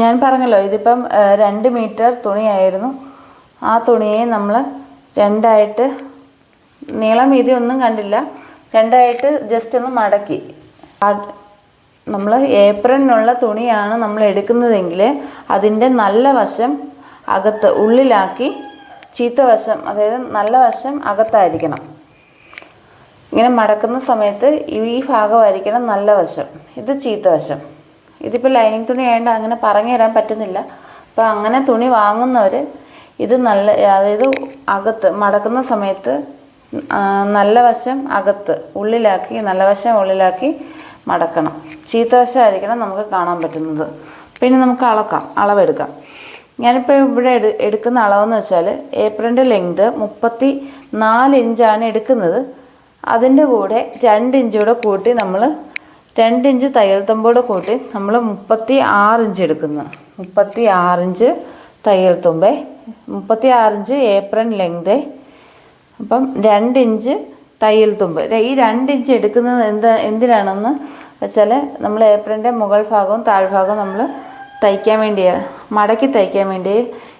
ഞാൻ പറഞ്ഞല്ലോ ഇതിപ്പം രണ്ട് മീറ്റർ തുണിയായിരുന്നു. ആ തുണിയെ നമ്മൾ രണ്ടായിട്ട് നീളം വീതി ഒന്നും കണ്ടില്ല. രണ്ടായിട്ട് ജസ്റ്റ് ഒന്ന് മടക്കി. നമ്മൾ ഏപ്രിലിനുള്ള തുണിയാണ് നമ്മൾ എടുക്കുന്നതെങ്കിൽ അതിന്റെ നല്ല വശം അകത്ത് ഉള്ളിലാക്കി ചീത്ത വശം അതായത് നല്ല വശം അകത്തായിരിക്കണം. ഇങ്ങനെ മടക്കുന്ന സമയത്ത് ഈ ഭാഗമായിരിക്കണം നല്ല വശം. ഇത് ചീത്ത വശം. ഇതിപ്പോൾ ലൈനിങ് തുണി ആയതുകൊണ്ട് അങ്ങനെ പറഞ്ഞു തരാൻ പറ്റുന്നില്ല. അപ്പോൾ അങ്ങനെ തുണി വാങ്ങുന്നവർ ഇത് നല്ല അതായത് അകത്ത് മടക്കുന്ന സമയത്ത് നല്ല വശം അകത്ത് ഉള്ളിലാക്കി നല്ല വശം ഉള്ളിലാക്കി മടക്കണം. ചീത്ത വശമായിരിക്കണം നമുക്ക് കാണാൻ പറ്റുന്നത്. പിന്നെ നമുക്ക് അളക്കാം അളവെടുക്കാം. ഞാനിപ്പോൾ ഇവിടെ എടു എടുക്കുന്ന അളവെന്ന് വെച്ചാൽ ഏപ്രിലിന്റെ ലെങ്ത് മുപ്പത്തി നാല് ഇഞ്ചാണ് എടുക്കുന്നത്. അതിന്റെ കൂടെ രണ്ട് ഇഞ്ചൂടെ കൂടെ കൂട്ടി നമ്മൾ രണ്ട് ഇഞ്ച് തയ്യൽ തുമ്പോടെ കൂട്ടി നമ്മൾ മുപ്പത്തി ആറ് ഇഞ്ച് എടുക്കുന്നു. മുപ്പത്തി ആറ് ഇഞ്ച് തയ്യൽ തുമ്പേ. മുപ്പത്തി ആറ് ഇഞ്ച് ലെങ്ത്. അപ്പം രണ്ട് ഇഞ്ച് തയ്യൽ തുമ്പ്. ഈ രണ്ട് ഇഞ്ച് എടുക്കുന്നത് എന്താ എന്തിനാണെന്ന് വെച്ചാൽ നമ്മൾ ഏപ്രിലിന്റെ മുകൾ ഭാഗവും താഴ്ഭാഗവും നമ്മൾ തയ്ക്കാൻ വേണ്ടി മടക്കി തയ്ക്കാൻ വേണ്ടി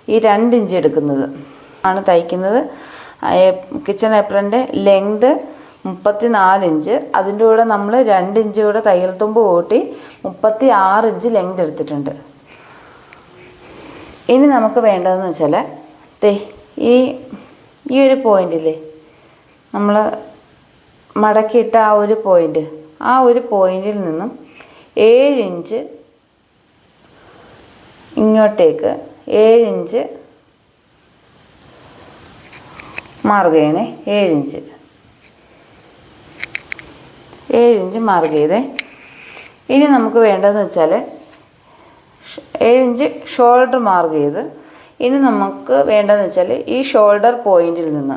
ഈ രണ്ട് ഇഞ്ച് എടുക്കുന്നത്. ആണ് തയ്ക്കുന്നത്. കിച്ചൺ ഏപ്രിലിന്റെ ലെങ്ത് മുപ്പത്തി നാല് ഇഞ്ച്. അതിന്റെ കൂടെ നമ്മൾ രണ്ട് ഇഞ്ച് കൂടെ തയ്യൽ തുമ്പ് കൂട്ടി മുപ്പത്തി ആറ് ഇഞ്ച് ലെങ്ത് എടുത്തിട്ടുണ്ട്. ഇനി നമുക്ക് വേണ്ടതെന്ന് വെച്ചാൽ തേ ഈ ഈ ഒരു പോയിന്റില്ലേ നമ്മൾ മടക്കിയിട്ട ആ ഒരു പോയിന്റ് ആ ഒരു പോയിന്റിൽ നിന്നും ഏഴ് ഇഞ്ച് ഇങ്ങോട്ടേക്ക് ഏഴ് ഇഞ്ച് മാറുകയാണ്. ഏഴ് ഇഞ്ച്. ഏഴ് ഇഞ്ച് മാർക്ക് ചെയ്തേ. ഇനി നമുക്ക് വേണ്ടതെന്ന് വെച്ചാൽ ഏഴ് ഇഞ്ച് ഷോൾഡർ മാർക്ക് ചെയ്ത് ഇനി നമുക്ക് വേണ്ടതെന്ന് വെച്ചാൽ ഈ ഷോൾഡർ പോയിന്റിൽ നിന്ന്.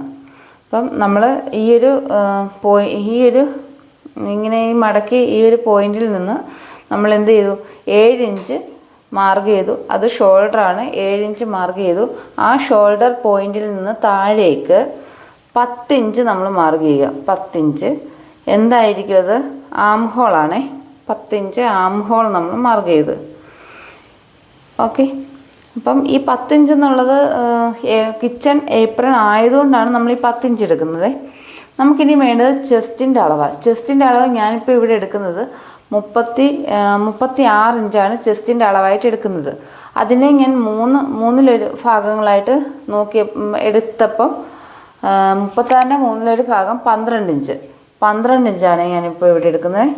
അപ്പം നമ്മൾ ഈ ഒരു പോയി ഈ ഒരു ഇങ്ങനെ ഈ മടക്കി ഈ ഒരു പോയിന്റിൽ നിന്ന് നമ്മൾ എന്ത് ചെയ്തു? ഏഴ് ഇഞ്ച് മാർക്ക് ചെയ്തു. അത് ഷോൾഡറാണ് ഏഴ് ഇഞ്ച് മാർക്ക് ചെയ്തു. ആ ഷോൾഡർ പോയിന്റിൽ നിന്ന് താഴേക്ക് പത്തിഞ്ച് നമ്മൾ മാർക്ക് ചെയ്യുക. പത്തിഞ്ച് എന്തായിരിക്കും അത്? ആം ഹോളാണേ പത്തിഞ്ച് ആം ഹോൾ നമ്മൾ മാർക്ക് ചെയ്ത്. ഓക്കെ. അപ്പം ഈ പത്തിഞ്ച് എന്നുള്ളത് കിച്ചൺ ഏപ്രിൽ ആയതുകൊണ്ടാണ് നമ്മൾ ഈ പത്തിഞ്ച് എടുക്കുന്നത്. നമുക്കിനി വേണ്ടത് ചെസ്റ്റിന്റെ അളവാണ് ചെസ്റ്റിന്റെ അളവ് ഞാനിപ്പോൾ ഇവിടെ എടുക്കുന്നത് മുപ്പത്തി മുപ്പത്തി ആറ് ഇഞ്ചാണ് ചെസ്റ്റിന്റെ അളവായിട്ട് എടുക്കുന്നത്. അതിനെ ഞാൻ മൂന്ന് മൂന്നിലൊരു ഭാഗങ്ങളായിട്ട് നോക്കിയ എടുത്തപ്പം മുപ്പത്താറിന്റെ മൂന്നിലൊരു ഭാഗം പന്ത്രണ്ട് ഇഞ്ച്. പന്ത്രണ്ട് ഇഞ്ചാണ് ഞാനിപ്പോൾ ഇവിടെ എടുക്കുന്നത്.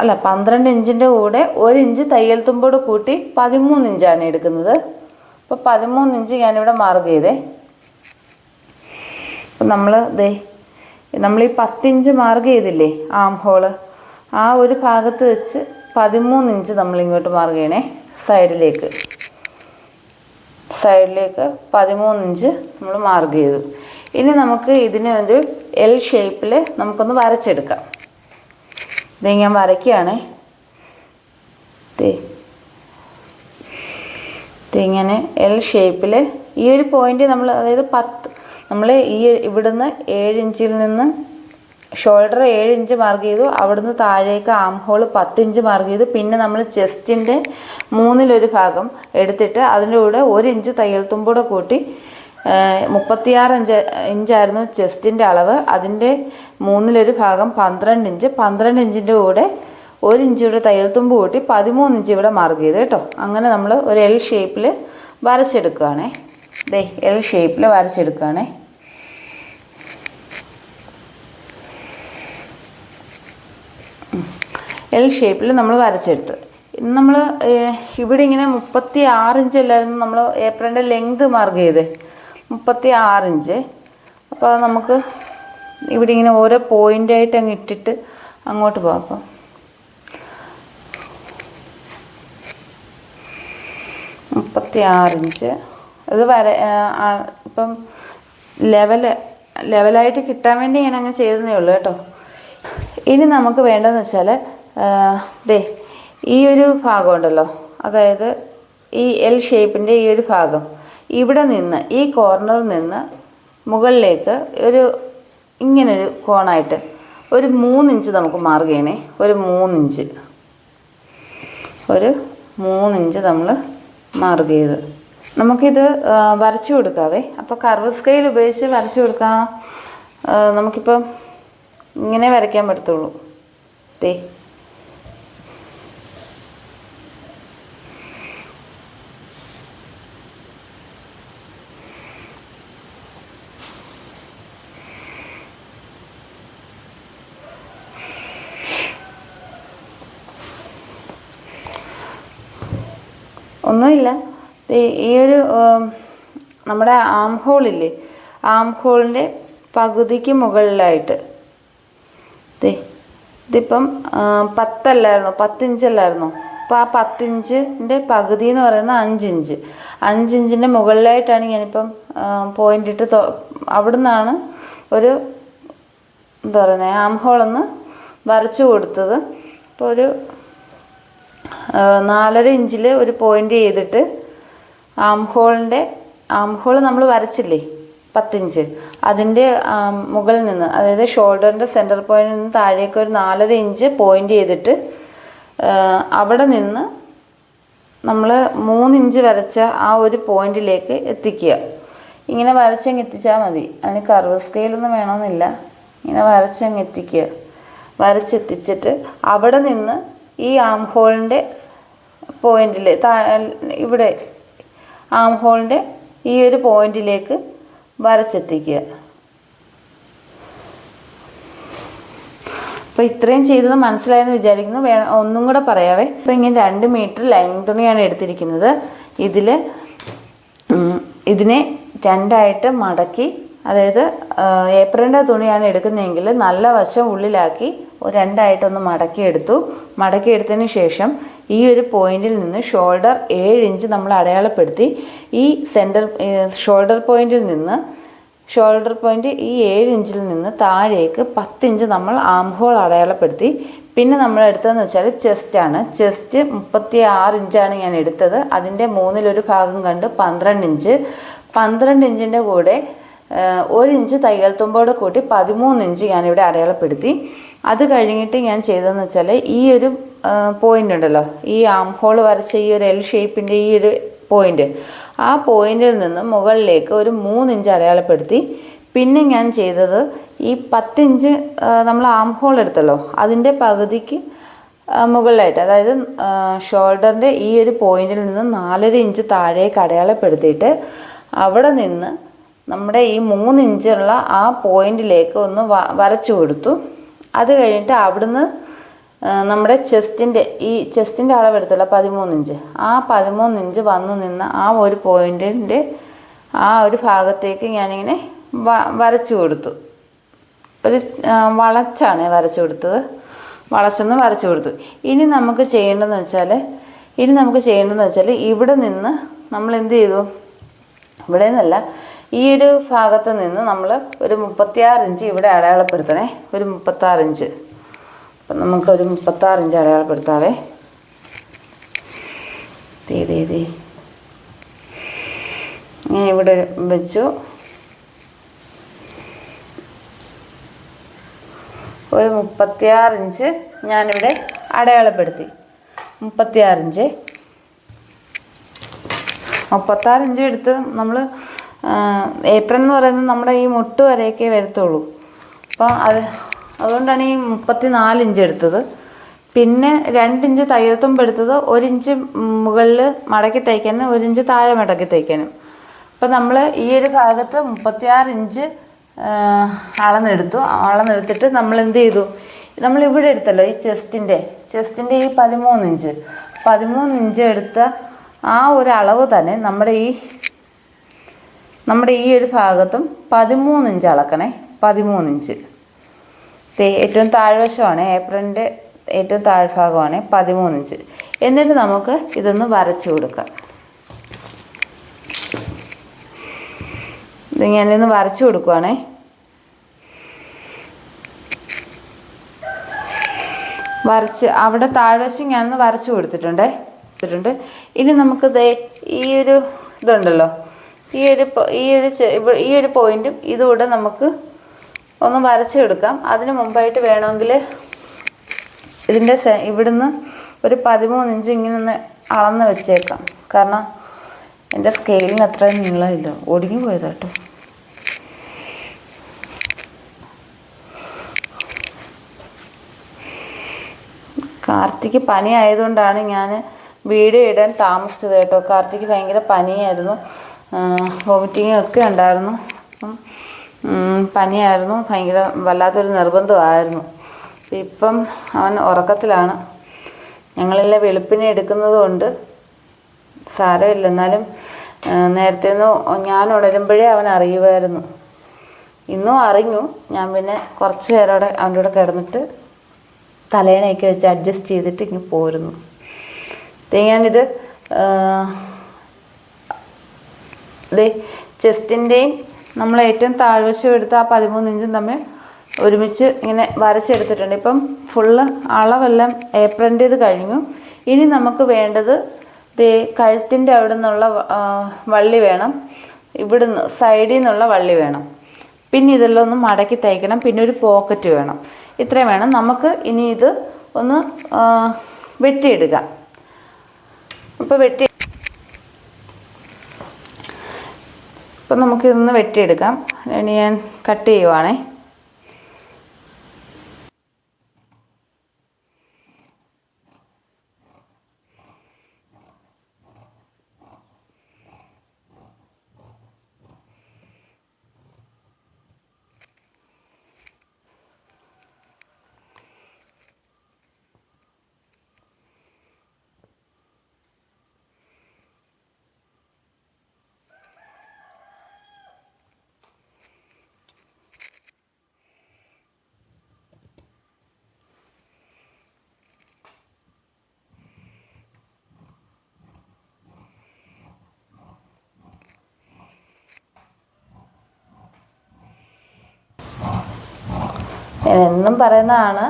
അല്ല പന്ത്രണ്ട് ഇഞ്ചിന്റെ കൂടെ ഒരു ഇഞ്ച് തയ്യൽ തുമ്പോട് കൂട്ടി പതിമൂന്ന് ഇഞ്ചാണ് എടുക്കുന്നത്. അപ്പോൾ പതിമൂന്ന് ഇഞ്ച് ഞാനിവിടെ മാർക്ക് ചെയ്തേ. അപ്പം നമ്മൾ ദേ നമ്മൾ ഈ പത്തിഞ്ച് മാർക്ക് ചെയ്തില്ലേ ആം ഹോൾ. ആ ഒരു ഭാഗത്ത് വെച്ച് പതിമൂന്ന് ഇഞ്ച് നമ്മൾ ഇങ്ങോട്ട് മാർക്ക് ചെയ്യണേ സൈഡിലേക്ക്. സൈഡിലേക്ക് പതിമൂന്ന് ഇഞ്ച് നമ്മൾ മാർക്ക് ചെയ്തു. ഇനി നമുക്ക് ഇതിനെ ഒരു എൽ ഷേപ്പിൽ നമുക്കൊന്ന് വരച്ചെടുക്കാം. ഇത് ഞാൻ വരയ്ക്കുകയാണ്. ഇങ്ങനെ എൽ ഷേപ്പിൽ ഈ ഒരു പോയിന്റ് നമ്മൾ അതായത് പത്ത് നമ്മൾ ഈ ഇവിടുന്ന് ഏഴ് ഇഞ്ചിൽ നിന്ന് ഷോൾഡർ ഏഴ് ഇഞ്ച് മാർക്ക് ചെയ്തു അവിടുന്ന് താഴേക്ക് ആം ഹോൾ പത്ത് ഇഞ്ച് മാർക്ക് ചെയ്തു. പിന്നെ നമ്മൾ ചെസ്റ്റിന്റെ മൂന്നിലൊരു ഭാഗം എടുത്തിട്ട് അതിന്റെ കൂടെ ഒരു ഇഞ്ച് തയ്യൽ തുമ്പൂടെ കൂട്ടി മുപ്പത്തിയാറ് ഇഞ്ച് ഇഞ്ചായിരുന്നു ചെസ്റ്റിന്റെ അളവ്. അതിന്റെ മൂന്നിലൊരു ഭാഗം പന്ത്രണ്ട് ഇഞ്ച്. പന്ത്രണ്ട് ഇഞ്ചിന്റെ കൂടെ ഒരു ഇഞ്ച് ഇവിടെ തയ്യൽ തുമ്പ് കൂട്ടി പതിമൂന്ന് ഇഞ്ച് ഇവിടെ മാർക്ക് ചെയ്ത് കേട്ടോ. അങ്ങനെ നമ്മൾ ഒരു എൽ ഷേപ്പിൽ വരച്ചെടുക്കുകയാണേ ദേ എൽ ഷേപ്പിൽ വരച്ചെടുക്കുകയാണേ എൽ ഷേപ്പിൽ നമ്മൾ വരച്ചെടുത്ത്. നമ്മൾ ഇവിടെ ഇങ്ങനെ മുപ്പത്തി ആറ് ഇഞ്ച് അല്ലായിരുന്നു നമ്മൾ ഏപ്രിലിന്റെ ലെങ്ത് മാർക്ക് ചെയ്തേ. മുപ്പത്തി ഇഞ്ച് അപ്പോൾ അത് നമുക്ക് ഇവിടെ ഇങ്ങനെ ഓരോ പോയിന്റായിട്ട് അങ്ങ് ഇട്ടിട്ട് അങ്ങോട്ട് പോകാം അപ്പം. മുപ്പത്തി ആറ് ഇഞ്ച് ഇത് വര ഇപ്പം ലെവൽ ലെവലായിട്ട് കിട്ടാൻ വേണ്ടി ഞാൻ അങ്ങ് ചെയ്തതേ ഉള്ളൂ കേട്ടോ. ഇനി നമുക്ക് വേണ്ടതെന്ന് വെച്ചാൽ ദേ ഈ ഒരു ഭാഗമുണ്ടല്ലോ അതായത് ഈ എൽ ഷേപ്പിന്റെ ഈ ഒരു ഭാഗം. ഇവിടെ നിന്ന് ഈ കോർണറിൽ നിന്ന് മുകളിലേക്ക് ഒരു ഇങ്ങനൊരു കോണായിട്ട് ഒരു മൂന്നിഞ്ച് നമുക്ക് മാർക്ക് ചെയ്യണേ. ഒരു മൂന്നിഞ്ച്. ഒരു മൂന്നിഞ്ച് നമ്മൾ മാർക്ക് ചെയ്ത്. നമുക്കിത് വരച്ചു കൊടുക്കാവേ. അപ്പോൾ കർവ് സ്കെയിൽ ഉപയോഗിച്ച് വരച്ചു കൊടുക്കാം. നമുക്കിപ്പം ഇങ്ങനെ വരയ്ക്കാൻ പറ്റത്തുള്ളൂ. ദേ ഒന്നുമില്ല. ഈ ഒരു നമ്മുടെ ആം ഹോളില്ലേ ആം ഹോളിന്റെ പകുതിക്ക് മുകളിലായിട്ട്. ഇതിപ്പം പത്തല്ലായിരുന്നോ? പത്തിഞ്ചല്ലായിരുന്നോ? അപ്പോൾ ആ പത്തിഞ്ചിന്റെ പകുതി എന്ന് പറയുന്നത് അഞ്ചിഞ്ച്. അഞ്ചിഞ്ചിന്റെ മുകളിലായിട്ടാണ് ഞാനിപ്പം പോയിന്റ് ഇട്ട് അവിടുന്നാണ് ഒരു എന്താ പറയുന്നത് ആം ഹോളൊന്ന് വരച്ചു കൊടുത്തത്. അപ്പോൾ ഒരു നാലര ഇഞ്ചിൽ ഒരു പോയിന്റ് ചെയ്തിട്ട് ആം ഹോളിന്റെ ആം ഹോൾ നമ്മൾ വരച്ചില്ലേ? പത്തിഞ്ച്. അതിന്റെ മുകളിൽ നിന്ന് അതായത് ഷോൾഡറിന്റെ സെന്റർ പോയിന്റിൽ നിന്ന് താഴേക്ക് ഒരു നാലര ഇഞ്ച് പോയിന്റ് ചെയ്തിട്ട് അവിടെ നിന്ന് നമ്മൾ മൂന്നിഞ്ച് വരച്ച ആ ഒരു പോയിന്റിലേക്ക് എത്തിക്കുക. ഇങ്ങനെ വരച്ചങ്ങ് എത്തിച്ചാൽ മതി. അതിന് കർവ് സ്കെയിലൊന്നും വേണമെന്നില്ല. ഇങ്ങനെ വരച്ചങ്ങ് എത്തിക്കുക. വരച്ചെത്തിച്ചിട്ട് അവിടെ നിന്ന് ഈ ആം ഹോളിന്റെ പോയിന്റിൽ ഇവിടെ ആം ഹോളിന്റെ ഈ ഒരു പോയിന്റിലേക്ക് വരച്ചെത്തിക്കുക. അപ്പോൾ ഇത്രയും ചെയ്തത് മനസ്സിലായെന്ന് വിചാരിക്കുന്നു. വേ ഒന്നും കൂടെ പറയാവേ. ഇപ്പം ഇങ്ങനെ രണ്ട് മീറ്റർ ലൈൻ തുണിയാണ് എടുത്തിരിക്കുന്നത്. ഇതിൽ ഇതിനെ രണ്ടായിട്ട് മടക്കി അതായത് ഏപ്രിലിന്റെ തുണിയാണ് എടുക്കുന്നതെങ്കിൽ നല്ല വശം ഉള്ളിലാക്കി രണ്ടായിട്ടൊന്ന് മടക്കി എടുത്തു മടക്കി എടുത്തതിന് ശേഷം ഈ ഒരു പോയിന്റിൽ നിന്ന് ഷോൾഡർ ഏഴ് ഇഞ്ച് നമ്മൾ അടയാളപ്പെടുത്തി. ഈ സെന്റർ ഷോൾഡർ പോയിന്റിൽ നിന്ന് ഷോൾഡർ പോയിന്റ് ഈ ഏഴ് ഇഞ്ചിൽ നിന്ന് താഴേക്ക് പത്തിഞ്ച് നമ്മൾ ആം ഹോൾ അടയാളപ്പെടുത്തി. പിന്നെ നമ്മൾ എടുത്തതെന്ന് വെച്ചാൽ ചെസ്റ്റാണ് ചെസ്റ്റ് മുപ്പത്തി ആറ് ഇഞ്ചാണ് ഞാൻ എടുത്തത്. അതിന്റെ മൂന്നിലൊരു ഭാഗം കണ്ട് പന്ത്രണ്ട് ഇഞ്ച്. പന്ത്രണ്ട് ഇഞ്ചിന്റെ കൂടെ ഒരു ഇഞ്ച് തയ്യൽ തുമ്പോടെ കൂട്ടി പതിമൂന്ന് ഇഞ്ച് ഞാനിവിടെ അടയാളപ്പെടുത്തി. അത് കഴിഞ്ഞിട്ട് ഞാൻ ചെയ്തതെന്ന് വെച്ചാൽ ഈ ഒരു പോയിന്റ് ഉണ്ടല്ലോ. ഈ ആം ഹോൾ വരച്ച ഈ ഒരു എൽ ഷേപ്പിന്റെ ഈ ഒരു പോയിന്റ് ആ പോയിന്റിൽ നിന്ന് മുകളിലേക്ക് ഒരു മൂന്നിഞ്ച് അടയാളപ്പെടുത്തി. പിന്നെ ഞാൻ ചെയ്തത് ഈ പത്തിഞ്ച് നമ്മൾ ആം ഹോൾ എടുത്തല്ലോ. അതിന്റെ പകുതിക്ക് മുകളിലായിട്ട് അതായത് ഷോൾഡറിന്റെ ഈ ഒരു പോയിന്റിൽ നിന്ന് നാലര ഇഞ്ച് താഴേക്ക് അടയാളപ്പെടുത്തിയിട്ട് അവിടെ നിന്ന് നമ്മുടെ ഈ മൂന്ന് ഇഞ്ചുള്ള ആ പോയിന്റിലേക്ക് ഒന്ന് വരച്ചു കൊടുത്തു. അത് കഴിഞ്ഞിട്ട് അവിടുന്ന് നമ്മുടെ ചെസ്റ്റിന്റെ ഈ ചെസ്റ്റിന്റെ അളവെടുത്തല്ല പതിമൂന്ന് ഇഞ്ച്. ആ പതിമൂന്ന് ഇഞ്ച് വന്നു നിന്ന് ആ ഒരു പോയിന്റിന്റെ ആ ഒരു ഭാഗത്തേക്ക് ഞാനിങ്ങനെ വരച്ചു കൊടുത്തു. ഒരു വളച്ചാണ് വരച്ചു കൊടുത്തത്. വളച്ചൊന്ന് വരച്ചു കൊടുത്തു. ഇനി നമുക്ക് ചെയ്യേണ്ടതെന്ന് വെച്ചാൽ ഇനി നമുക്ക് ചെയ്യേണ്ടതെന്ന് വെച്ചാൽ ഇവിടെ നിന്ന് നമ്മൾ എന്ത് ചെയ്തു? ഇവിടെ നിന്നല്ല ഈ ഒരു ഭാഗത്ത് നിന്ന് നമ്മൾ ഒരു മുപ്പത്തിയാറ് ഇഞ്ച് ഇവിടെ അടയാളപ്പെടുത്തണേ. ഒരു മുപ്പത്താറ് ഇഞ്ച്. അപ്പം നമുക്കൊരു മുപ്പത്താറിഞ്ച് അടയാളപ്പെടുത്താവേ. ദേ ദേ ദേ. ഞാൻ ഇവിടെ വെച്ചു. ഒരു മുപ്പത്തിയാറ് ഇഞ്ച് ഞാനിവിടെ അടയാളപ്പെടുത്തി. മുപ്പത്തിയാറിഞ്ച് ഇഞ്ച്. മുപ്പത്താറ് ഇഞ്ച് എടുത്ത് നമ്മൾ ഏപ്രിൽ എന്ന് പറയുന്നത് നമ്മുടെ ഈ മുട്ട് വരെയൊക്കെ വരത്തുള്ളൂ. അപ്പോൾ അത് അതുകൊണ്ടാണ് ഈ മുപ്പത്തി നാല് ഇഞ്ച് എടുത്തത്. പിന്നെ രണ്ടിഞ്ച് തയ്യൽത്തുമ്പ് എടുത്തത് ഒരു ഇഞ്ച് മുകളിൽ മടക്കി തയ്ക്കാനും ഒരു ഇഞ്ച് താഴെ മടക്കി തയ്ക്കാനും. അപ്പം നമ്മൾ ഈ ഒരു ഭാഗത്ത് മുപ്പത്തിയാറ് ഇഞ്ച് അളന്നെടുത്തു. അളന്നെടുത്തിട്ട് നമ്മൾ എന്ത് ചെയ്തു? നമ്മൾ ഇവിടെ എടുത്തല്ലോ ഈ ചെസ്റ്റിന്റെ ചെസ്റ്റിന്റെ ഈ പതിമൂന്ന് ഇഞ്ച്. പതിമൂന്ന് ഇഞ്ച് എടുത്ത ആ ഒരു അളവ് തന്നെ നമ്മുടെ ഈ നമ്മുടെ ഈ ഒരു ഭാഗത്തും പതിമൂന്ന് ഇഞ്ച് അളക്കണേ പതിമൂന്ന് ഇഞ്ച്. ഏറ്റവും താഴ്വശമാണ് ഏപ്രിലിന്റെ ഏറ്റവും താഴ്ഭാഗമാണ് പതിമൂന്ന് ഇഞ്ച്. എന്നിട്ട് നമുക്ക് ഇതൊന്ന് വരച്ചു കൊടുക്കാം. ഇത് ഞാനിന്ന് വരച്ചു കൊടുക്കുവാണേ. വരച്ച് അവിടെ താഴ്വശം ഞാനൊന്ന് വരച്ചു കൊടുത്തിട്ടുണ്ടേ. കൊടുത്തിട്ടുണ്ട്. ഇനി നമുക്കിത് ഈ ഒരു ഇതുണ്ടല്ലോ. ഈ ഒരു ഈ ഒരു ഈ ഒരു പോയിന്റും ഇതുകൂടെ നമുക്ക് ഒന്ന് വരച്ചെടുക്കാം. അതിന് മുമ്പായിട്ട് വേണമെങ്കിൽ ഇതിന്റെ ഇവിടുന്ന് ഒരു പതിമൂന്ന് ഇഞ്ച് ഇങ്ങനെ ഒന്ന് അളന്ന് വെച്ചേക്കാം. കാരണം എന്റെ സ്കെയിലിന് അത്രയും നീളമില്ല. ഒടുങ്ങി പോയത് കേട്ടോ കാർത്തിക്ക് പനി ആയതുകൊണ്ടാണ് ഞാൻ വീഡിയോ ഇടാൻ താമസിച്ചത് കേട്ടോ. കാർത്തിക്ക് ഭയങ്കര പനിയായിരുന്നു. വോമിറ്റിങ്ങും ഒക്കെ ഉണ്ടായിരുന്നു. അപ്പം പനിയായിരുന്നു. ഭയങ്കര വല്ലാത്തൊരു നിർബന്ധമായിരുന്നു. ഇപ്പം അവൻ ഉറക്കത്തിലാണ്. ഞങ്ങളെല്ലാം വെളുപ്പിനെ എടുക്കുന്നത് കൊണ്ട് സാരമില്ല. എന്നാലും നേരത്തെ ഞാൻ ഉണരുമ്പോഴേ അവൻ അറിയുമായിരുന്നു. ഇന്നും അറിഞ്ഞു. ഞാൻ പിന്നെ കുറച്ച് നേരം അവിടെ അവന്റെ കൂടെ കിടന്നിട്ട് തലേണയൊക്കെ വെച്ച് അഡ്ജസ്റ്റ് ചെയ്തിട്ട് ഇങ്ങ് പോരുന്നു. ഇത് ഞാനിത് ദേ ചെസ്റ്റിന്റെയും നമ്മൾ ഏറ്റവും താഴ്വശം എടുത്ത ആ പതിമൂന്ന് ഇഞ്ചും തമ്മിൽ ഒരുമിച്ച് ഇങ്ങനെ വരച്ചെടുത്തിട്ടുണ്ട്. ഇപ്പം ഫുള്ള് അളവെല്ലാം ഏപ്രിന്റേത് കഴിഞ്ഞു. ഇനി നമുക്ക് വേണ്ടത് ദേ കഴുത്തിന്റെ അവിടെ നിന്നുള്ള വള്ളി വേണം. ഇവിടുന്ന് സൈഡിൽ നിന്നുള്ള വള്ളി വേണം. പിന്നെ ഇതെല്ലാം ഒന്ന് മടക്കി തയ്ക്കണം പിന്നെ ഒരു പോക്കറ്റ് വേണം. ഇത്രയും വേണം. നമുക്ക് ഇനി ഇത് ഒന്ന് വെട്ടിയിടുക. അപ്പോൾ വെട്ടി ഇപ്പം നമുക്കിതൊന്ന് വെട്ടിയെടുക്കാം. ഇനി ഞാൻ കട്ട് ചെയ്യുവാണേ. എന്നും പറയുന്നതാണ്.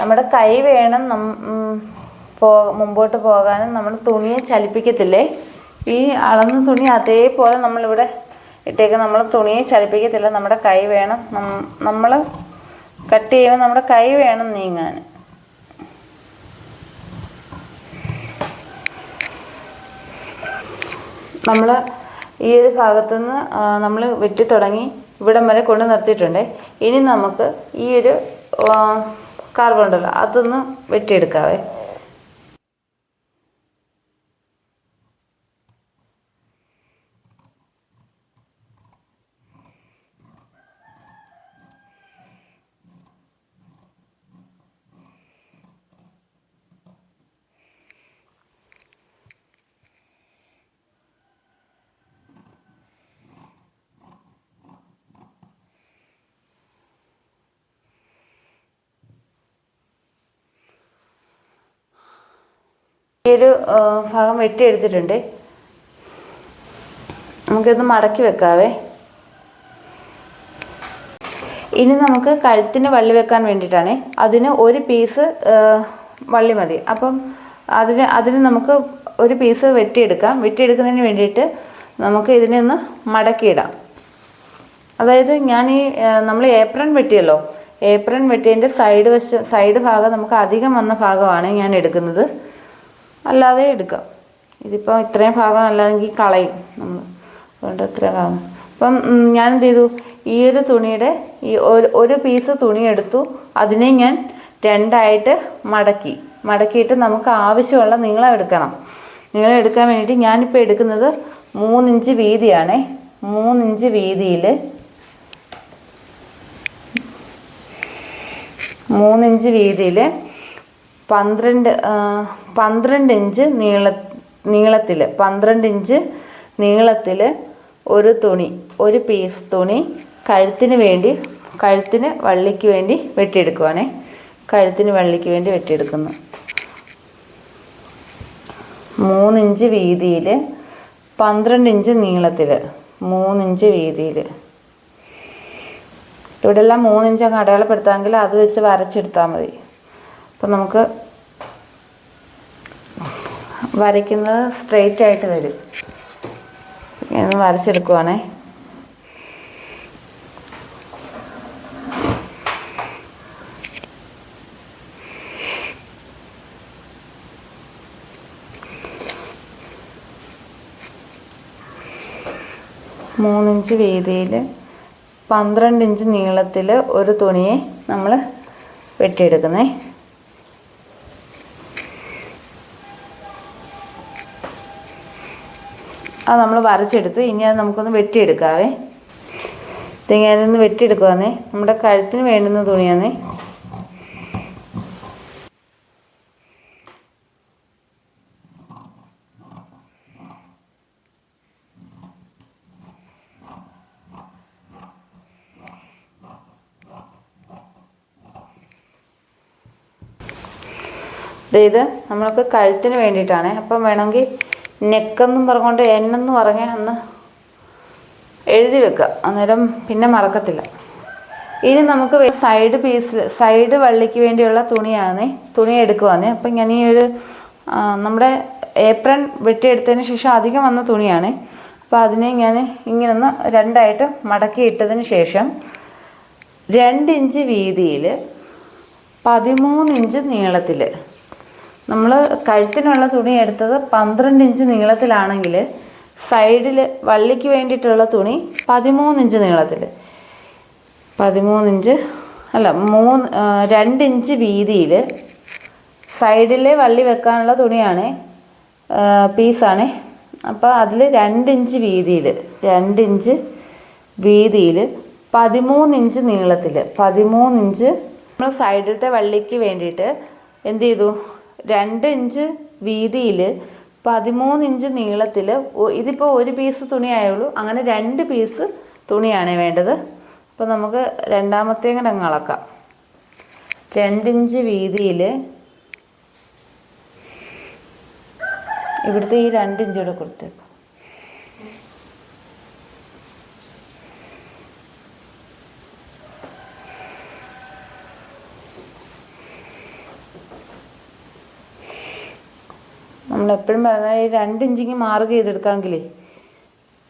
നമ്മുടെ കൈ വേണം നം പോ മുമ്പോട്ട് പോകാനും നമ്മൾ തുണിയെ ചലിപ്പിക്കത്തില്ലേ? ഈ അളന്ന തുണി അതേപോലെ നമ്മളിവിടെ ഇട്ടേക്ക് നമ്മൾ തുണിയെ ചലിപ്പിക്കത്തില്ല. നമ്മുടെ കൈ വേണം നമ്മൾ കട്ട് ചെയ്യുമ്പോൾ നമ്മുടെ കൈ വേണം നീങ്ങാൻ. നമ്മൾ ഈ ഒരു ഭാഗത്തുനിന്ന് നമ്മൾ വെട്ടി തുടങ്ങി ഇവിടം വരെ കൊണ്ട് നിർത്തിയിട്ടുണ്ട്. ഇനി നമുക്ക് ഈ ഒരു കാർബൺ ഉണ്ടല്ലോ അതൊന്ന് വെട്ടിയെടുക്കാവേ. ഒരു ഭാഗം വെട്ടിയെടുത്തിട്ടുണ്ട്. നമുക്കിത് മടക്കി വെക്കാവേ. ഇനി നമുക്ക് കഴുത്തിന് വള്ളി വെക്കാൻ വേണ്ടിയിട്ടാണ്. അതിന് ഒരു പീസ് വള്ളി മതി. അപ്പം അതിന് അതിന് നമുക്ക് ഒരു പീസ് വെട്ടിയെടുക്കാം. വെട്ടിയെടുക്കുന്നതിന് വേണ്ടിയിട്ട് നമുക്ക് ഇതിനെ ഒന്ന് മടക്കിയിടാം. അതായത് ഞാൻ ഈ നമ്മൾ ഏപ്രൺ വെട്ടിയല്ലോ. ഏപ്രൺ വെട്ടിയതിന്റെ സൈഡ് വശം സൈഡ് ഭാഗം നമുക്ക് അധികം വന്ന ഭാഗമാണ് ഞാൻ എടുക്കുന്നത്. അല്ലാതെ എടുക്കാം. ഇതിപ്പോൾ ഇത്രയും ഭാഗം അല്ലാതെങ്കിൽ കളയും നമ്മൾ അതുകൊണ്ട് ഇത്രയും ഭാഗം. അപ്പം ഞാൻ എന്ത് ചെയ്തു ഈ ഒരു തുണിയുടെ ഈ ഒരു ഒരു പീസ് തുണി എടുത്തു. അതിനെ ഞാൻ രണ്ടായിട്ട് മടക്കി. മടക്കിയിട്ട് നമുക്ക് ആവശ്യമുള്ള നീളം എടുക്കണം. നീളം എടുക്കാൻ വേണ്ടിയിട്ട് ഞാനിപ്പോൾ എടുക്കുന്നത് മൂന്നിഞ്ച് വീതിയാണേ. മൂന്നിഞ്ച് വീതിയിൽ മൂന്നിഞ്ച് വീതിയിൽ പന്ത്രണ്ട് പന്ത്രണ്ട് ഇഞ്ച് നീള നീളത്തിൽ പന്ത്രണ്ട് ഇഞ്ച് നീളത്തിൽ ഒരു തുണി ഒരു പീസ് തുണി കഴുത്തിന് വേണ്ടി കഴുത്തിന് വള്ളിക്ക് വേണ്ടി വെട്ടിയെടുക്കുവാണേ. കഴുത്തിന് വള്ളിക്ക് വേണ്ടി വെട്ടിയെടുക്കുന്നു. മൂന്നിഞ്ച് വീതിയിൽ പന്ത്രണ്ട് ഇഞ്ച് നീളത്തിൽ മൂന്നിഞ്ച് വീതിയിൽ ഇവിടെ എല്ലാം മൂന്നിഞ്ച് അങ്ങ് അടയാളപ്പെടുത്താമെങ്കിൽ അത് വെച്ച് വരച്ചെടുത്താൽ മതി. അപ്പം നമുക്ക് വരയ്ക്കുന്നത് സ്ട്രെയിറ്റ് ആയിട്ട് വരും. ഇങ്ങനെ വരച്ചെടുക്കുവാണേ. മൂന്നിഞ്ച് വീതിയിൽ പന്ത്രണ്ട് ഇഞ്ച് നീളത്തിൽ ഒരു തുണിയെ നമ്മൾ വെട്ടിയെടുക്കുന്നത് അത് നമ്മൾ വരച്ചെടുത്ത് ഇനി അത് നമുക്കൊന്ന് വെട്ടിയെടുക്കാവേ. തേങ്ങാനൊന്ന് വെട്ടിയെടുക്കുവാന്നേ. നമ്മുടെ കഴുത്തിന് വേണ്ടുന്ന തുണിയാന്നേ. ഇത് നമ്മൾക്ക് കഴുത്തിന് വേണ്ടിയിട്ടാണ്. അപ്പം വേണമെങ്കിൽ നെക്കെന്നും പറഞ്ഞുകൊണ്ട് എന്നെന്ന് പറഞ്ഞ് അന്ന് എഴുതി വെക്കുക. അന്നേരം പിന്നെ മറക്കത്തില്ല. ഇനി നമുക്ക് സൈഡ് പീസിൽ സൈഡ് വള്ളിക്ക് വേണ്ടിയുള്ള തുണിയാണ് തുണി എടുക്കുവാന്നേ. അപ്പം ഞാൻ ഈ ഒരു നമ്മുടെ ഏപ്രൺ വെട്ടിയെടുത്തതിന് ശേഷം അധികം വന്ന തുണിയാണ്. അപ്പോൾ അതിനെ ഞാൻ ഇങ്ങനെ ഒന്ന് രണ്ടായിട്ട് മടക്കി ഇട്ടതിന് ശേഷം രണ്ട് ഇഞ്ച് വീതിയിൽ പതിമൂന്ന് ഇഞ്ച് നീളത്തിൽ നമ്മൾ കഴുത്തിനുള്ള തുണി എടുത്തത് പന്ത്രണ്ട് ഇഞ്ച് നീളത്തിലാണെങ്കിൽ സൈഡിൽ വള്ളിക്ക് വേണ്ടിയിട്ടുള്ള തുണി പതിമൂന്ന് ഇഞ്ച് നീളത്തിൽ പതിമൂന്ന് ഇഞ്ച് അല്ല മൂന്ന് രണ്ട് ഇഞ്ച് വീതിയിൽ സൈഡിലെ വള്ളി വെക്കാനുള്ള തുണിയാണ് പീസാണ്. അപ്പോൾ അതിൽ രണ്ട് ഇഞ്ച് വീതിയിൽ രണ്ട് ഇഞ്ച് വീതിയിൽ പതിമൂന്ന് ഇഞ്ച് നീളത്തിൽ പതിമൂന്ന് ഇഞ്ച് നമ്മൾ സൈഡിലത്തെ വള്ളിക്ക് വേണ്ടിയിട്ട് എന്ത് ചെയ്തു? രണ്ട് ഇഞ്ച് വീതിയിൽ പതിമൂന്ന് ഇഞ്ച് നീളത്തിൽ ഇതിപ്പോൾ ഒരു പീസ് തുണിയായുള്ളൂ അങ്ങനെ രണ്ട് പീസ് തുണിയാണ് വേണ്ടത്. അപ്പോൾ നമുക്ക് രണ്ടാമത്തെയും കൂടെ അങ്ങ് അളക്കാം. രണ്ടിഞ്ച് വീതിയിൽ ഇവിടുത്തെ ഈ രണ്ടിഞ്ചൂടെ കൊടുത്തേക്കും. നമ്മളെപ്പോഴും പറഞ്ഞ ഈ രണ്ട് ഇഞ്ചിങ് മാർഗ് ചെയ്തെടുക്കാമെങ്കിൽ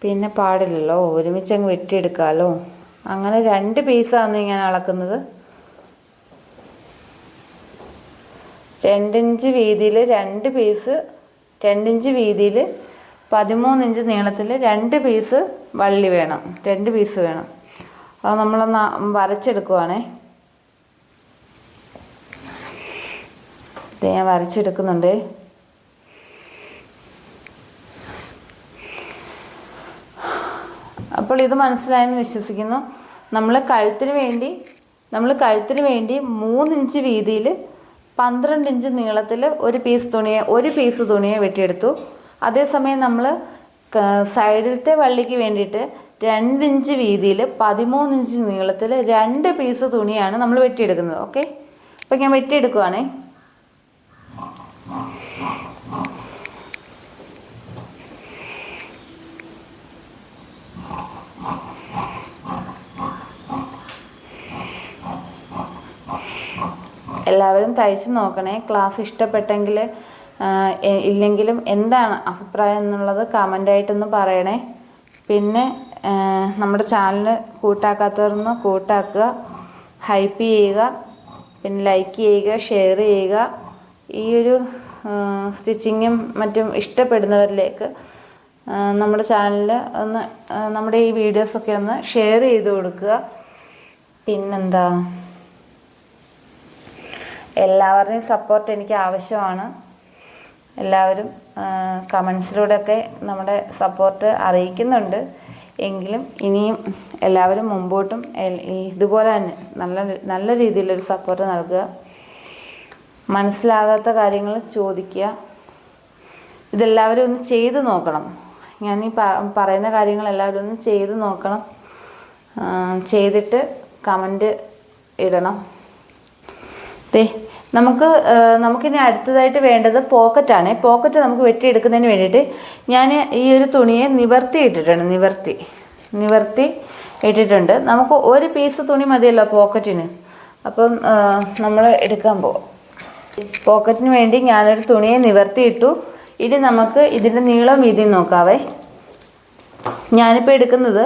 പിന്നെ പാടില്ലല്ലോ ഒരുമിച്ച് അങ്ങ് വെട്ടിയെടുക്കാമല്ലോ അങ്ങനെ രണ്ട് പീസാണ് ഞാൻ അളക്കുന്നത്. രണ്ടിഞ്ച് വീതിയിൽ രണ്ട് പീസ് രണ്ടിഞ്ച് വീതിയിൽ പതിമൂന്ന് ഇഞ്ച് നീളത്തിൽ രണ്ട് പീസ് വള്ളി വേണം രണ്ട് പീസ് വേണം. അത് നമ്മളൊന്ന് വരച്ചെടുക്കുവാണേ. ഇത് ഞാൻ വരച്ചെടുക്കുന്നുണ്ട്. അപ്പോൾ ഇത് മനസ്സിലായെന്ന് വിശ്വസിക്കുന്നു. നമ്മൾ കഴുത്തിന് വേണ്ടി നമ്മൾ കഴുത്തിന് വേണ്ടി മൂന്നിഞ്ച് വീതിയിൽ പന്ത്രണ്ട് ഇഞ്ച് നീളത്തിൽ ഒരു പീസ് തുണിയെ ഒരു പീസ് തുണിയെ വെട്ടിയെടുത്തു. അതേസമയം നമ്മൾ സൈഡിലത്തെ വള്ളിക്ക് വേണ്ടിയിട്ട് രണ്ടിഞ്ച് വീതിയിൽ പതിമൂന്ന് ഇഞ്ച് നീളത്തിൽ രണ്ട് പീസ് തുണിയാണ് നമ്മൾ വെട്ടിയെടുക്കുന്നത്. ഓക്കെ? അപ്പോൾ ഞാൻ വെട്ടിയെടുക്കുവാണേ. എല്ലാവരും തയ്ച്ച് നോക്കണേ. ക്ലാസ് ഇഷ്ടപ്പെട്ടെങ്കിൽ ഇല്ലെങ്കിലും എന്താണ് അഭിപ്രായം എന്നുള്ളത് കമന്റായിട്ടൊന്ന് പറയണേ. പിന്നെ നമ്മുടെ ചാനൽ കൂട്ടാക്കാത്തവരൊന്ന് കൂട്ടാക്കുക ഹൈപ്പ് ചെയ്യുക പിന്നെ ലൈക്ക് ചെയ്യുക ഷെയർ ചെയ്യുക. ഈ ഒരു സ്റ്റിച്ചിങ്ങും മറ്റും ഇഷ്ടപ്പെടുന്നവരിലേക്ക് നമ്മുടെ ചാനലിൽ ഒന്ന് നമ്മുടെ ഈ വീഡിയോസൊക്കെ ഒന്ന് ഷെയർ ചെയ്ത് കൊടുക്കുക. പിന്നെന്താ? എല്ലാവരുടെയും സപ്പോർട്ട് എനിക്ക് ആവശ്യമാണ്. എല്ലാവരും കമൻസിലൂടെയൊക്കെ നമ്മുടെ സപ്പോർട്ട് അറിയിക്കുന്നുണ്ട്. എങ്കിലും ഇനിയും എല്ലാവരും മുമ്പോട്ടും ഇതുപോലെ തന്നെ നല്ല നല്ല രീതിയിലൊരു സപ്പോർട്ട് നൽകുക. മനസ്സിലാകാത്ത കാര്യങ്ങൾ ചോദിക്കുക. ഇതെല്ലാവരും ഒന്ന് ചെയ്ത് നോക്കണം. ഞാൻ ഈ പറയുന്ന കാര്യങ്ങൾ എല്ലാവരും ഒന്ന് ചെയ്ത് നോക്കണം. ചെയ്തിട്ട് കമന്റ് ഇടണം. ദേ നമുക്ക് നമുക്കിനി അടുത്തതായിട്ട് വേണ്ടത് പോക്കറ്റാണ്. പോക്കറ്റ് നമുക്ക് വെട്ടിയെടുക്കുന്നതിന് വേണ്ടിയിട്ട് ഞാൻ ഈ ഒരു തുണിയെ നിവർത്തി ഇട്ടിട്ടുണ്ട് നിവർത്തി. നിവർത്തി ഇട്ടിട്ടുണ്ട്. നമുക്ക് ഒരു പീസ് തുണി മതിയല്ലോ പോക്കറ്റിന്. അപ്പം നമ്മൾ എടുക്കാൻ പോവാം. പോക്കറ്റിന് വേണ്ടി ഞാനൊരു തുണിയെ നിവർത്തി ഇട്ടു ഇനി നമുക്ക് ഇതിന്റെ നീളം വീതി നോക്കാവേ. ഞാനിപ്പോൾ എടുക്കുന്നത്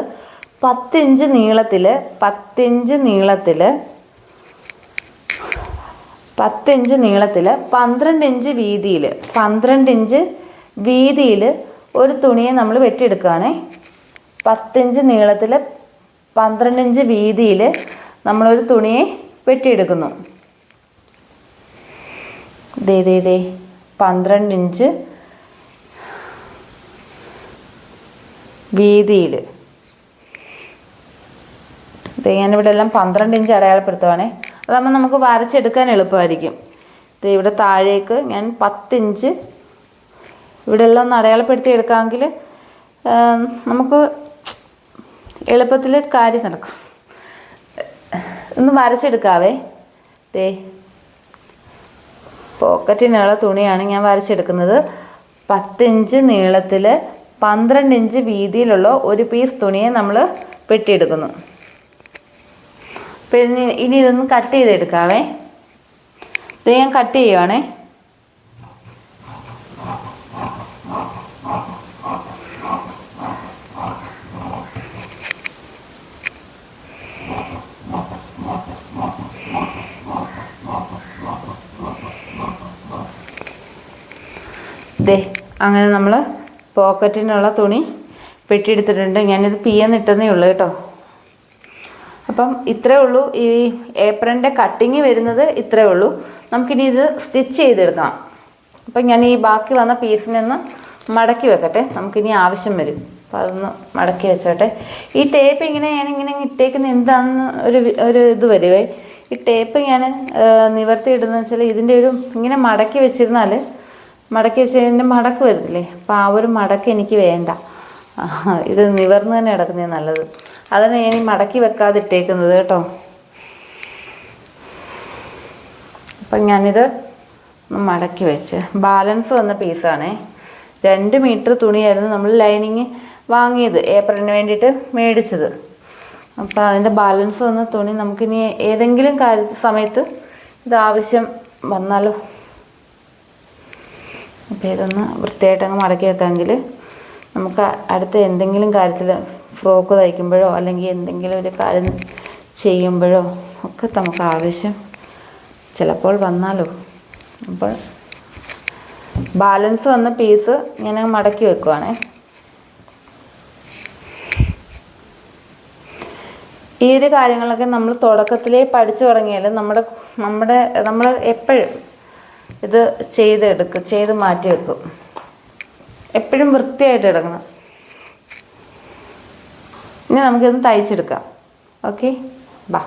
പത്തിഞ്ച് നീളത്തിൽ പത്തിഞ്ച് നീളത്തിൽ പത്തിഞ്ച് നീളത്തിൽ പന്ത്രണ്ട് ഇഞ്ച് വീതിയിൽ പന്ത്രണ്ട് ഇഞ്ച് വീതിയിൽ ഒരു തുണിയെ നമ്മൾ വെട്ടിയെടുക്കുകയാണേ പത്തിഞ്ച് നീളത്തിൽ പന്ത്രണ്ട് ഇഞ്ച് വീതിയിൽ നമ്മളൊരു തുണിയെ വെട്ടിയെടുക്കുന്നു. ദേ പന്ത്രണ്ട് ഇഞ്ച് വീതിയിൽ ദേ ഞാനിവിടെ എല്ലാം പന്ത്രണ്ട് ഇഞ്ച് അടയാളപ്പെടുത്തുവാണേ. അതാകുമ്പോൾ നമുക്ക് വരച്ചെടുക്കാൻ എളുപ്പമായിരിക്കും. ഇത് ഇവിടെ താഴേക്ക് ഞാൻ പത്തിഞ്ച് ഇവിടെ എല്ലാം ഒന്ന് അടയാളപ്പെടുത്തി എടുക്കാമെങ്കിൽ നമുക്ക് എളുപ്പത്തിൽ കാര്യം നടക്കും. ഒന്ന് വരച്ചെടുക്കാവേ. ദേ പോക്കറ്റിനുള്ള തുണിയാണ് ഞാൻ വരച്ചെടുക്കുന്നത്. പത്തിഞ്ച് നീളത്തിൽ പന്ത്രണ്ട് ഇഞ്ച് വീതിയിലുള്ള ഒരു പീസ് തുണിയെ നമ്മൾ വെട്ടിയെടുക്കുന്നു പിന്നെ ഇനി ഇതൊന്ന് കട്ട് ചെയ്തെടുക്കാവേ. ഇത് ഞാൻ കട്ട് ചെയ്യുവാണേ. ദേ അങ്ങനെ നമ്മൾ പോക്കറ്റിനുള്ള തുണി വെട്ടിയെടുത്തിട്ടുണ്ട് ഞാനിത് പിയെന്നിട്ടെന്നേ ഉള്ളൂ കേട്ടോ. അപ്പം ഇത്രേ ഉള്ളൂ. ഈ ഏപ്രന്റെ കട്ടിങ് വരുന്നത് ഇത്രേ ഉള്ളൂ. നമുക്കിനി ഇത് സ്റ്റിച്ച് ചെയ്തെടുക്കാം അപ്പം ഞാൻ ഈ ബാക്കി വന്ന പീസിനെ ഒന്ന് മടക്കി വെക്കട്ടെ. നമുക്കിനി ആവശ്യം വരും. അപ്പം അതൊന്ന് മടക്കി വെച്ചോട്ടെ. ഈ ടേപ്പ് ഇങ്ങനെ ഞാൻ ഇങ്ങനെ ഇട്ടേക്കുന്ന എന്താണെന്ന് ഒരു ഒരു ഇത് വരുവേ. ഈ ടേപ്പ് ഞാൻ നിവർത്തി ഇടുന്നത് വെച്ചാൽ ഇതിന്റെ ഒരു ഇങ്ങനെ മടക്കി വെച്ചിരുന്നാൽ മടക്കി വെച്ചതിന്റെ മടക്ക് വരത്തില്ലേ? അപ്പോൾ ആ ഒരു മടക്ക് എനിക്ക് വേണ്ട. ഇത് നിവർന്ന് തന്നെ കിടക്കുന്നേ നല്ലത്. അതാണ് ഞാൻ മടക്കി വെക്കാതെ ഇട്ടേക്കുന്നത് കേട്ടോ. അപ്പം ഞാനിത് മടക്കി വെച്ച്. ബാലൻസ് വന്ന പീസാണേ. രണ്ട് മീറ്റർ തുണിയായിരുന്നു നമ്മൾ ലൈനിങ് വാങ്ങിയത് ഏപ്രിലിന് വേണ്ടിയിട്ട് മേടിച്ചത്. അപ്പോൾ അതിന്റെ ബാലൻസ് വന്ന തുണി നമുക്കിനി ഏതെങ്കിലും കാര്യ സമയത്ത് ഇത് ആവശ്യം വന്നാലോ? അപ്പോൾ ഇതൊന്ന് വൃത്തിയായിട്ട് അങ്ങ് മടക്കി വെക്കാമെങ്കിൽ നമുക്ക് അടുത്ത എന്തെങ്കിലും കാര്യത്തിൽ ഫ്രോക്ക് തയ്ക്കുമ്പോഴോ അല്ലെങ്കിൽ എന്തെങ്കിലും ഒരു കാര്യം ചെയ്യുമ്പോഴോ ഒക്കെ നമുക്ക് ആവശ്യം. ചിലപ്പോൾ വന്നാലോ. അപ്പോൾ ബാലൻസ് വന്ന പീസ് ഇങ്ങനെ മടക്കി വെക്കുവാണേ. ഈ ഒരു കാര്യങ്ങളൊക്കെ നമ്മൾ തുടക്കത്തിലേ പഠിച്ചു തുടങ്ങിയാൽ നമ്മുടെ നമ്മുടെ നമ്മൾ എപ്പോഴും ഇത് ചെയ്തെടുക്കും ചെയ്ത് മാറ്റി വെക്കും. എപ്പോഴും വൃത്തിയായിട്ട് എടുക്കണം. ഇനി നമുക്കിതൊന്ന് തയ്ച്ചെടുക്കാം. ഓക്കെ ബാ.